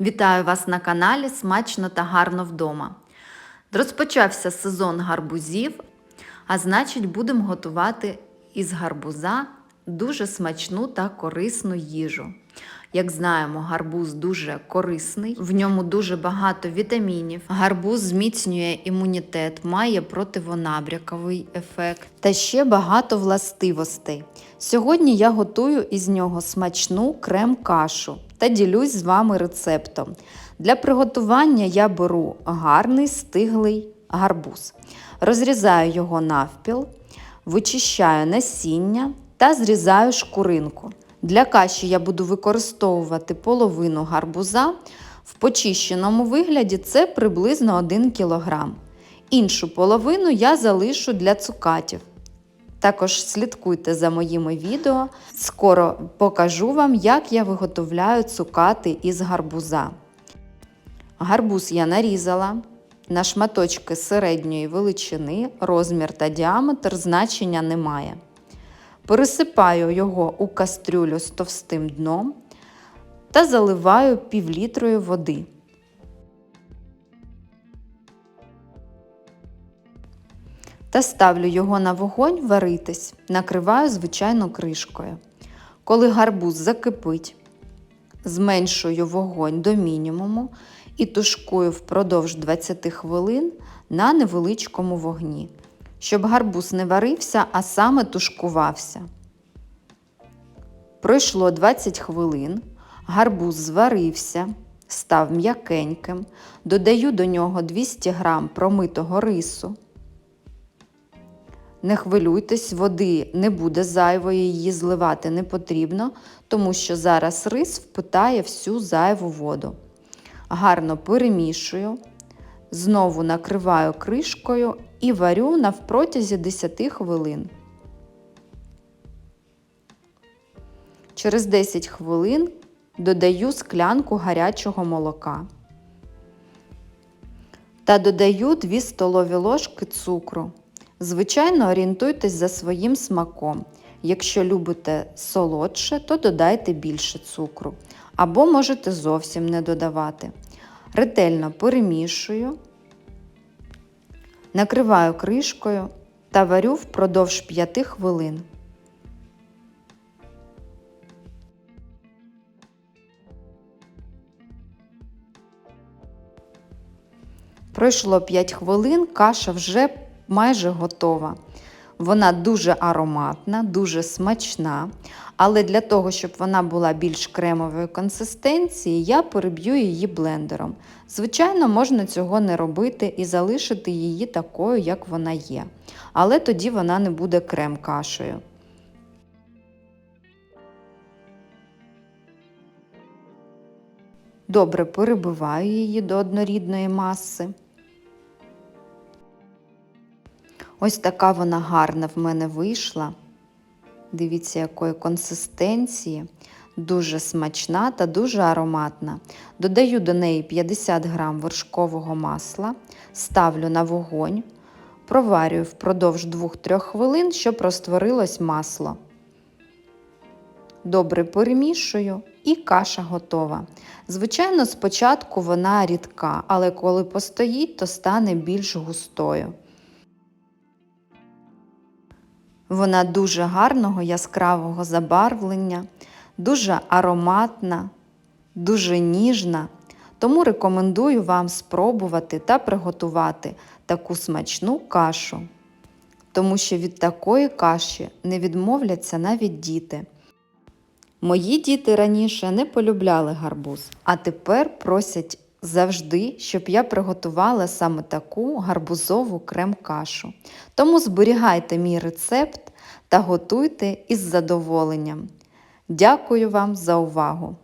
Вітаю вас на каналі Смачно та гарно вдома. Розпочався сезон гарбузів, а значить, будемо готувати із гарбуза дуже смачну та корисну їжу. Як знаємо, гарбуз дуже корисний, в ньому дуже багато вітамінів. Гарбуз зміцнює імунітет, має противонабряковий ефект та ще багато властивостей. Сьогодні я готую із нього смачну крем-кашу та ділюсь з вами рецептом. Для приготування я беру гарний стиглий гарбуз, розрізаю його навпіл, вичищаю насіння та зрізаю шкуринку. Для каші я буду використовувати половину гарбуза. В почищеному вигляді це приблизно 1 кг. Іншу половину я залишу для цукатів. Також слідкуйте за моїми відео. Скоро покажу вам, як я виготовляю цукати із гарбуза. Гарбуз я нарізала на шматочки середньої величини, розмір та діаметр значення немає. Пересипаю його у кастрюлю з товстим дном та заливаю півлітрою води. Та ставлю його на вогонь варитись, накриваю звичайно кришкою. Коли гарбуз закипить, зменшую вогонь до мінімуму і тушкую впродовж 20 хвилин на невеличкому вогні щоб гарбуз не варився, а саме тушкувався. Пройшло 20 хвилин, гарбуз зварився, став м'якеньким, додаю до нього 200 г промитого рису. Не хвилюйтесь, води не буде зайвої, її зливати не потрібно, тому що зараз рис впитає всю зайву воду. Гарно перемішую, знову накриваю кришкою і варю навпротязі 10 хвилин. Через 10 хвилин додаю склянку гарячого молока та додаю 2 столові ложки цукру. Звичайно, орієнтуйтесь за своїм смаком. Якщо любите солодше, то додайте більше цукру. Або можете зовсім не додавати. Ретельно перемішую. Накриваю кришкою та варю впродовж 5 хвилин. Пройшло 5 хвилин, каша вже майже готова. Вона дуже ароматна, дуже смачна, але для того, щоб вона була більш кремової консистенції, я переб'ю її блендером. Звичайно, можна цього не робити і залишити її такою, як вона є. Але тоді вона не буде крем-кашею. Добре перебиваю її до однорідної маси. Ось така вона гарна в мене вийшла. Дивіться, якої консистенції, дуже смачна та дуже ароматна. Додаю до неї 50 г вершкового масла, ставлю на вогонь, проварюю впродовж 2-3 хвилин, щоб розтворилось масло. Добре перемішую і каша готова. Звичайно, спочатку вона рідка, але коли постоїть, то стане більш густою. Вона дуже гарного яскравого забарвлення, дуже ароматна, дуже ніжна. Тому рекомендую вам спробувати та приготувати таку смачну кашу, тому що від такої каші не відмовляться навіть діти. Мої діти раніше не полюбляли гарбуз, а тепер просять завжди, щоб я приготувала саме таку гарбузову крем-кашу. Тому зберігайте мій рецепт та готуйте із задоволенням. Дякую вам за увагу!